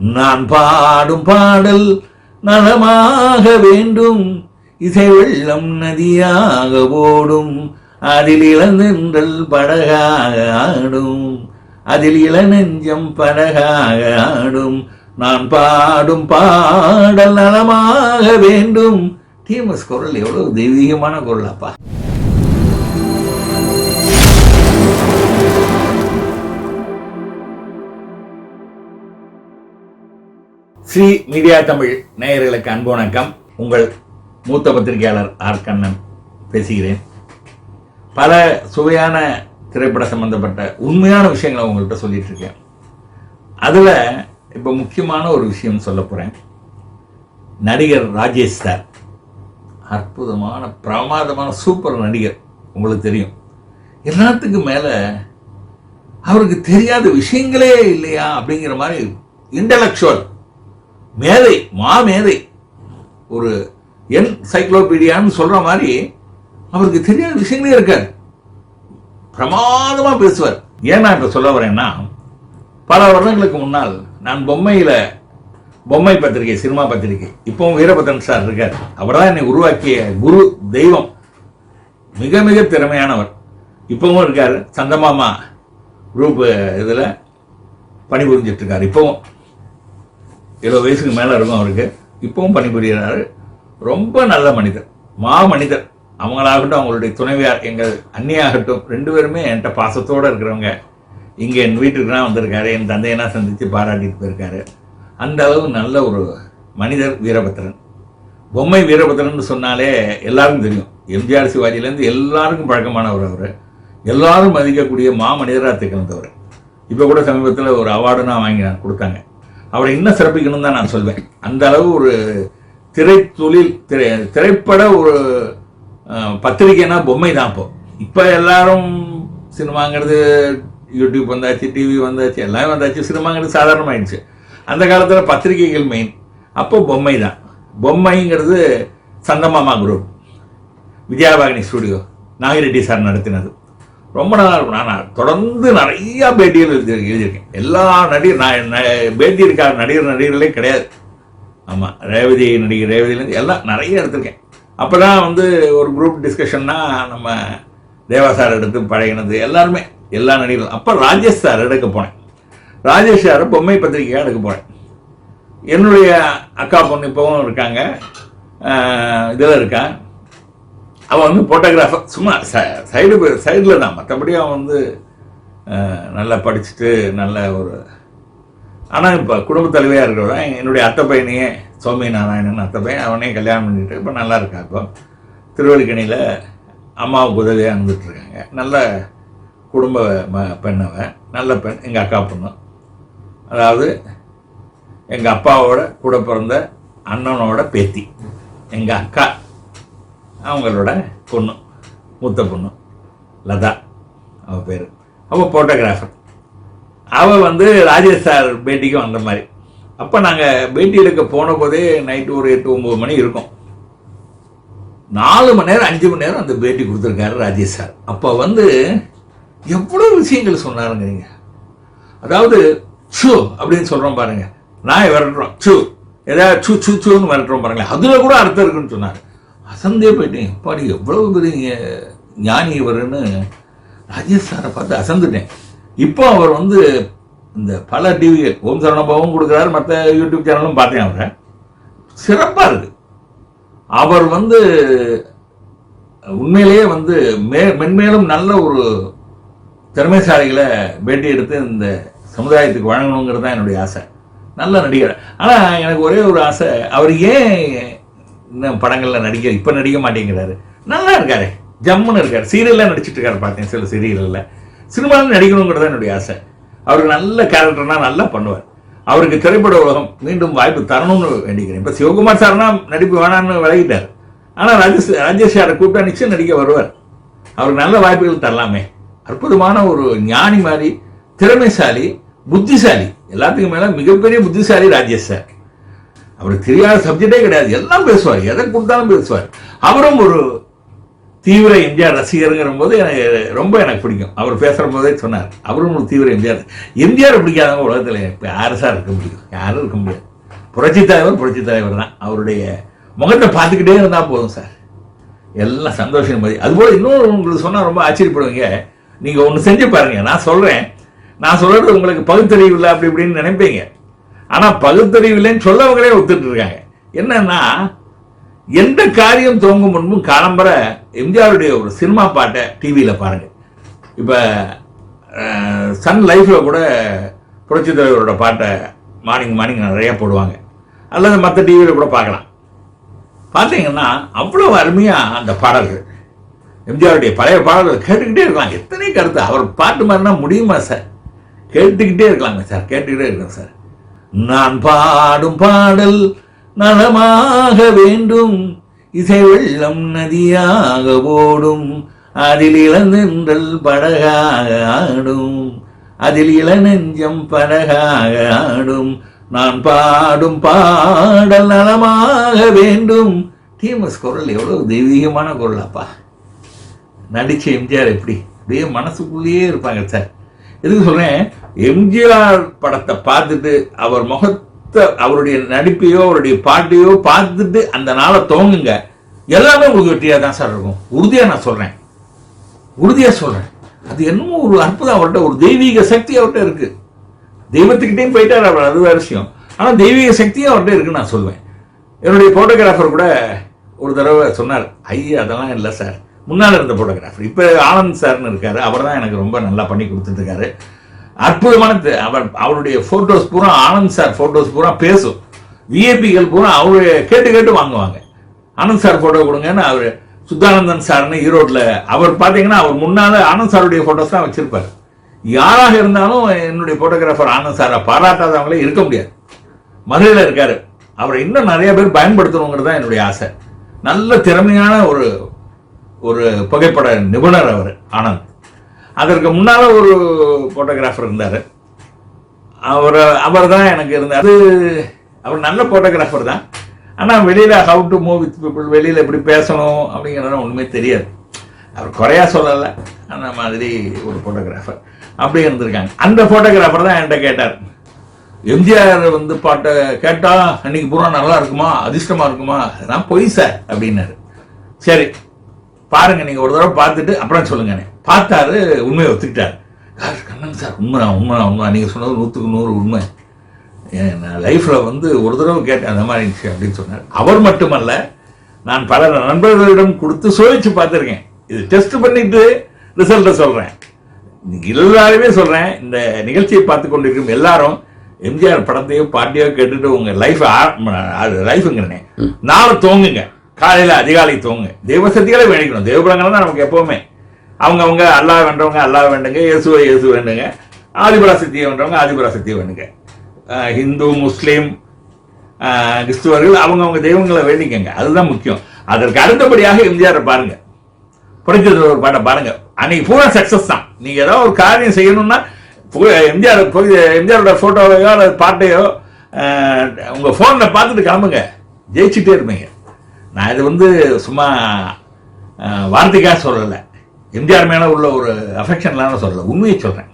நான் பாடும் பாடல் நலமாக வேண்டும். இசை வெள்ளம் நதியாக ஓடும். அதில் இளநென்றல் படகாக ஆடும். அதில் இளநெஞ்சம் படகாக ஆடும். நான் பாடும் பாடல் நலமாக வேண்டும். டிஎம்எஸ் குரல் எவ்வளவு தெய்வீகமான குரல் அப்பா. ஸ்ரீ மீடியா தமிழ் நேயர்களுக்கு அன்பு வணக்கம். உங்கள் மூத்த பத்திரிகையாளர் ஆர். கண்ணன் பேசுகிறேன். பல சுவையான திரைப்பட சம்பந்தப்பட்ட உண்மையான விஷயங்களை உங்கள்கிட்ட சொல்லிட்டு இருக்கேன். அதில் இப்போ முக்கியமான ஒரு விஷயம் சொல்ல போகிறேன் நடிகர் ராஜேஷ் சார். அற்புதமான பிரமாதமான சூப்பர் நடிகர். உங்களுக்கு தெரியும். எல்லாத்துக்கும் மேலே அவருக்கு தெரியாத விஷயங்களே இல்லையா அப்படிங்கிற மாதிரி இன்டலெக்சுவல் மேதை மா மேதை ஒரு என் சைக்ளோபீடியான்னு சொல்ற மாதிரி அவருக்கு தெரியாத விஷயங்களே இருக்காது. பிரமாதமா பேசுவார். ஏன் நான் இப்ப சொல்ல வரேன்னா பல வருடங்களுக்கு முன்னால் நான் பொம்மையில பொம்மை பத்திரிகை சினிமா பத்திரிகை இப்பவும் வீரபத்ரன் சார் இருக்கார். அவர் தான் என்னை உருவாக்கிய குரு தெய்வம். மிக மிக திறமையானவர். இப்பவும் இருக்கார். சந்தமாமா குரூப் இதில் பணிபுரிஞ்சிட்டு இருக்கார். இப்பவும். எழுபது வயசுக்கு மேலே இருக்கும் அவருக்கு. இப்பவும் பணிபுரிகிறாரு. ரொம்ப நல்ல மனிதர். மா மனிதர் அவங்களாகட்டும் அவங்களுடைய துணைவியார் எங்கள் அண்ணியாகட்டும் ரெண்டு பேருமே என்கிட்ட பாசத்தோடு இருக்கிறவங்க. இங்கே என் வீட்டுக்கு தான் வந்திருக்காரு. என் தந்தையெல்லாம் சந்தித்து பாராட்டிட்டு போயிருக்காரு. அந்த அளவு நல்ல ஒரு மனிதர் வீரபத்திரன். பொம்மை வீரபத்திரன் சொன்னாலே எல்லாருக்கும் தெரியும். எம்ஜிஆர் சிவாஜிலேருந்து எல்லாருக்கும் பழக்கமானவர் அவர். எல்லாரும் மதிக்கக்கூடிய மா மனிதராக திகழ்ந்தவர். இப்போ கூட சமீபத்தில் ஒரு அவார்டு நான் வாங்கி நான் கொடுத்தாங்க. அவரை இன்னும் சிறப்பிக்கணும் தான் நான் சொல்வேன். அந்த அளவு ஒரு திரைத்தொழில் திரை திரைப்பட ஒரு பத்திரிகைனா பொம்மை தான் இப்போ இப்போ எல்லாரும் சினிமாங்கிறது யூடியூப் வந்தாச்சு டிவி வந்தாச்சு எல்லாம் வந்தாச்சு சினிமாங்கிறது சாதாரணமாயிடுச்சு. அந்த காலத்தில் பத்திரிகைகள் மெயின் அப்போ பொம்மை தான் பொம்மைங்கிறது Chandamama group. Vijaya Vauhini studio Nagi Reddy sir நடத்தினது. ரொம்ப நல்லா இருக்கும். நான் தொடர்ந்து நிறைய பேட்டிகள் எழுதி எழுதியிருக்கேன். எல்லா நடிகர் நான் பேட்டி இருக்காத நடிகர் நடிகர்களே கிடையாது. ஆமாம் ரேவதி நடிகர் ரேவதியிலேருந்து எல்லாம் நிறைய எடுத்திருக்கேன். அப்போ தான் வந்து ஒரு குரூப் டிஸ்கஷன்னா நம்ம தேவா சார் எடுத்து பழகினது எல்லாருமே எல்லா நடிகர்களும். அப்போ ராஜேஷ் சார் எடுக்க போனேன். ராஜேஷ் சார் பொம்மை பத்திரிகையாக எடுக்க போனேன். என்னுடைய அக்கா பொண்ணு இப்போவும் இருக்காங்க. இதில் இருக்கான் அவன் வந்து ஃபோட்டோகிராஃபர் சும்மா சைடு சைடில் தான். மற்றபடி அவன் வந்து நல்லா படிச்சுட்டு நல்ல ஒரு ஆனால் இப்போ குடும்ப தலைவியாக இருக்கிறவன் என்னுடைய அத்தை பையனையே சோமி நாராயணன் அத்தை பையன் அவனே கல்யாணம் பண்ணிட்டு இப்போ நல்லா இருக்கா இப்போ. திருவள்ளிக்கணியில் அம்மாவுக்கு உதவியாக இருந்துகிட்ருக்காங்க நல்ல குடும்ப ம பெண்ணவன் நல்ல பெண் எங்கள் அக்கா பொண்ணு. அதாவது எங்கள் அப்பாவோட கூட பிறந்த அண்ணனோட பேத்தி. எங்கள் அக்கா அவங்களோட பொண்ணு மூத்த பொண்ணு லதா அவள் பேர். அவள் ஃபோட்டோகிராஃபர் அவள் வந்து ராஜேஷ் சார் பேட்டிக்கு வந்த மாதிரி. அப்போ நாங்கள் பேட்டி எடுக்க போன போதே நைட்டு ஒரு எட்டு ஒம்பது மணி இருக்கும். நாலு மணி நேரம் அஞ்சு மணி நேரம் அந்த பேட்டி கொடுத்துருக்காரு ராஜேஷ் சார். அப்போ வந்து எவ்வளோ விஷயங்கள் சொன்னாருங்கிறீங்க அதாவது சு அப்படின்னு சொல்கிறோம் பாருங்க. நாய் விரட்டுறோம். சு ஏதாவது சு சு சுன்னு விரட்டுறோம் பாருங்களேன். அதில் கூட அர்த்தம் இருக்குன்னு சொன்னார். அசந்தே போயிட்டேன். பாடி எவ்வளவு பெரிய ஞானி இவருன்னு ராஜேஷ் சாரை பார்த்து அசந்துட்டேன். இப்போ அவர் வந்து இந்த பல டிவி ஓம் சரணபாவும் கொடுக்குறாரு மற்ற யூடியூப் சேனலும் பார்த்தேன் அவரை. சிறப்பாக இருக்கு. அவர் வந்து உண்மையிலேயே வந்து மே மென்மேலும் நல்ல ஒரு திறமைசாலிகளை பேட்டி எடுத்து இந்த சமுதாயத்துக்கு வழங்கணுங்கிறது தான் என்னுடைய ஆசை. நல்ல நடிகர். ஆனால் எனக்கு ஒரே ஒரு ஆசை. அவர் ஏன் இன்னும் படங்களில் நடிக்க இப்போ நடிக்க மாட்டேங்கிறாரு. நல்லா இருக்காரு. ஜம்முன்னு இருக்காரு. சீரியல்லாம் நடிச்சிட்டு இருக்காரு பார்த்தேன் சில சீரியலில். சினிமாவில் நடிக்கணுங்கிறது தான் என்னுடைய ஆசை. அவருக்கு நல்ல கேரக்டர்னா நல்லா பண்ணுவார். அவருக்கு திரைப்பட உலகம் மீண்டும் வாய்ப்பு தரணும்னு வேண்டிக்கிறேன். இப்போ சிவகுமார் சார்னா நடிப்பு வேணான்னு விலகிட்டார். ஆனால் ராஜேஷ் ராஜேஷ் சாரை கூப்பிட்டா நிச்சயம் நடிக்க வருவார். அவருக்கு நல்ல வாய்ப்புகள் தரலாமே. அற்புதமான ஒரு ஞானி மாதிரி திறமைசாலி புத்திசாலி. எல்லாத்துக்கும் மேல மிகப்பெரிய புத்திசாலி ராஜேஷ் சார் அவருக்கு தெரியாத சப்ஜெக்டே கிடையாது. எல்லாம் பேசுவார். எதை கொடுத்தாலும் பேசுவார். அவரும் ஒரு தீவிர எம்ஜிஆர் ரசிகருங்கிற போது எனக்கு ரொம்ப எனக்கு பிடிக்கும். அவர் பேசுகிற போதே சொன்னார். அவரும் ஒரு தீவிர எம்ஜிஆர் எம்ஜிஆர் பிடிக்காதவங்க உலகத்தில் இப்போ யாரு சார் இருக்க முடியும்? யாரும் இருக்க முடியாது. புரட்சி தலைவர் புரட்சி தலைவர் தான். அவருடைய முகத்தை பார்த்துக்கிட்டே இருந்தால் போதும் சார். எல்லாம் சந்தோஷம் மாதிரி அதுபோல் இன்னொரு உங்களுக்கு சொன்னால் ரொம்ப ஆச்சரியப்படுவீங்க. நீங்கள் ஒன்று செஞ்சு பாருங்கள் நான் சொல்கிறேன் நான் சொல்கிறது உங்களுக்கு பகுத்தறிவு இல்லை அப்படி இப்படின்னு நினைப்பீங்க. ஆனால் பகுத்தறிவில்லைன்னு சொல்லவங்களே ஒத்துட்டு இருக்காங்க என்னன்னா எந்த காரியம் துவங்கும் முன்பும் காலம்பர எம்ஜிஆருடைய ஒரு சினிமா பாட்டை டிவியில் பாருங்கள் இப்போ சன் லைஃப்பில் கூட புரட்சி தலைவரோட பாட்டை மார்னிங் மார்னிங் நிறையா போடுவாங்க. அல்லது மற்ற டிவியில் கூட பார்க்கலாம். பார்த்தீங்கன்னா அவ்வளோ அருமையாக அந்த பாடல்கள். எம்ஜிஆருடைய பழைய பாடல்கள் கேட்டுக்கிட்டே இருக்கலாம். எத்தனை கருத்து. அவர் பாட்டு மாதிரினா முடியுமா சார்? கேட்டுக்கிட்டே இருக்கலாங்க சார். கேட்டுக்கிட்டே இருக்கலாம் சார். நான் பாடும் பாடல் நலமாக வேண்டும். இசை வெள்ளம் நதியாக ஓடும். அதில் இளநென்றல் படகாக ஆடும். அதில் இளநெஞ்சம் படகாக ஆடும். நான் பாடும் பாடல் நலமாக வேண்டும். டிஎம்எஸ் குரல் எவ்வளவு தெய்வீகமான குரல் அப்பா நடிச்ச எம்ஜிஆர் எப்படி? அப்படியே மனசுக்குள்ளேயே இருப்பாங்க சார். எதுக்கு சொல்கிறேன் எம்ஜிஆர் படத்தை பார்த்துட்டு அவர் முகத்தை அவருடைய நடிப்பையோ அவருடைய பாட்டையோ பார்த்துட்டு அந்த நாளை தோங்குங்க எல்லாமே உங்களுக்கு வெற்றியாக தான் சார் இருக்கும். உறுதியாக நான் சொல்கிறேன் உறுதியாக சொல்கிறேன் அது என்னமோ ஒரு அற்புதம் அவர்கிட்ட ஒரு தெய்வீக சக்தி அவர்கிட்ட இருக்குது தெய்வத்துக்கிட்டேயும் போயிட்டார் அவர் அது வேறு விஷயம். ஆனால் தெய்வீக சக்தியும் அவர்கிட்ட இருக்குன்னு நான் சொல்லுவேன் என்னுடைய ஃபோட்டோகிராஃபர் கூட ஒரு தடவை சொன்னார் ஐயா அதெல்லாம் இல்லை சார். முன்னால் இருந்த ஃபோட்டோகிராஃபர் இப்போ ஆனந்த் சார்னு இருக்கார். அவர் தான் எனக்கு ரொம்ப நல்லா பண்ணி கொடுத்துட்ருக்காரு அற்புதமான அவர் அவருடைய ஃபோட்டோஸ் பூரா ஆனந்த் சார் ஃபோட்டோஸ் பூரா பேசும். விஐபிகள் பூரா அவரு கேட்டு கேட்டு வாங்குவாங்க. ஆனந்த் சார் ஃபோட்டோ கொடுங்கன்னு அவர் சுத்தானந்தன் சார்னு ஈரோட்டில் அவர் பார்த்தீங்கன்னா அவர் முன்னால் ஆனந்த் சாருடைய ஃபோட்டோஸ் தான் வச்சிருப்பார். யாராக இருந்தாலும் என்னுடைய ஃபோட்டோகிராஃபர் ஆனந்த் சாரை பாராட்டாதவங்களே இருக்க முடியாது. மதுரையில் இருக்காரு. அவரை இன்னும் நிறைய பேர் பயன்படுத்தணுங்கிறது தான் என்னுடைய ஆசை. நல்ல திறமையான ஒரு ஒரு புகைப்பட நிபுணர் அவர் ஆனந்த். அதற்கு முன்னால் ஒரு ஃபோட்டோகிராஃபர் இருந்தார். அவர் அவர் தான் எனக்கு இருந்தார். அது அவர் நல்ல ஃபோட்டோகிராஃபர் தான். ஆனால் வெளியில் how to move with people வெளியில் எப்படி பேசணும் அப்படிங்கிறது ஒன்றுமே தெரியாது. அவர் குறையா சொல்லலை. அந்த மாதிரி ஒரு ஃபோட்டோகிராஃபர் அப்படி இருந்திருக்காங்க. அந்த ஃபோட்டோகிராஃபர் தான் என்கிட்ட கேட்டார். எம்ஜிஆர் வந்து பாட்டை கேட்டால் அன்னைக்கு பூரா நல்லா இருக்குமா? அதிர்ஷ்டமாக இருக்குமா? நான் பொய் சார் அப்படின்னாரு. சரி பாருங்க நீங்க ஒரு தடவை பார்த்துட்டு அப்புறம் சொல்லுங்க பார்த்தாரு உண்மையை ஒத்துக்கிட்டார். கண்ணன் சார் உண்மை உண்மை உண்மை நீங்க சொன்னது நூற்றுக்கு நூறு உண்மை. நான் லைஃப்ல வந்து ஒரு தடவை கேட்டேன் அந்த மாதிரி இருந்துச்சு அப்படின்னு சொன்னார். அவர் மட்டுமல்ல நான் பல நண்பர்களிடம் கொடுத்து சோதிச்சு பார்த்துருக்கேன். இது டெஸ்ட் பண்ணிட்டு ரிசல்ட்டை இன்னைக்கு எல்லாருமே சொல்றேன் இந்த நிகழ்ச்சியை பார்த்து கொண்டிருக்கும் எல்லாரும் எம்ஜிஆர் படத்தையோ பாட்டியோ கேட்டுட்டு உங்க லைஃப் அது லைஃப்ங்கிறனே நாளை தோங்குங்க காலையில் அதிகாலை தூங்க. தெய்வ சக்திகளை வேண்டிக்கணும். தெய்வபலங்கள் தான் நமக்கு எப்பவுமே அவங்க அவங்க அல்லாஹ் வேண்டவங்க அல்லாஹ் வேண்டுங்க இயேசுவை இயேசு வேண்டுங்க. ஆதிபராசக்தியை வேண்டவங்க ஆதிபராசக்தியை வேண்டுங்க. ஹிந்து முஸ்லீம் கிறிஸ்துவர்கள் அவங்கவுங்க தெய்வங்களை வேண்டிக்கங்க. அதுதான் முக்கியம். அதற்கு அடுத்தபடியாக எம்ஜிஆரை பாருங்க. புரிஞ்சது ஒரு பாட்டை பாருங்க. அன்னைக்கு பூரா சக்சஸ் தான். நீங்கள் ஏதோ ஒரு காரியம் செய்யணும்னா எம்ஜிஆர் எம்ஜிஆரோட ஃபோட்டோவையோ அல்லது பாட்டையோ உங்கள் ஃபோனில் பார்த்துட்டு கிளம்புங்க. ஜெயிச்சுட்டே இருப்பீங்க. நான் இது வந்து சும்மா வார்த்தைக்காக சொல்லலை. எம்ஜிஆர் மேலே உள்ள ஒரு அஃபெக்ஷன்லாம் சொல்லலை. உண்மையை சொல்கிறேன்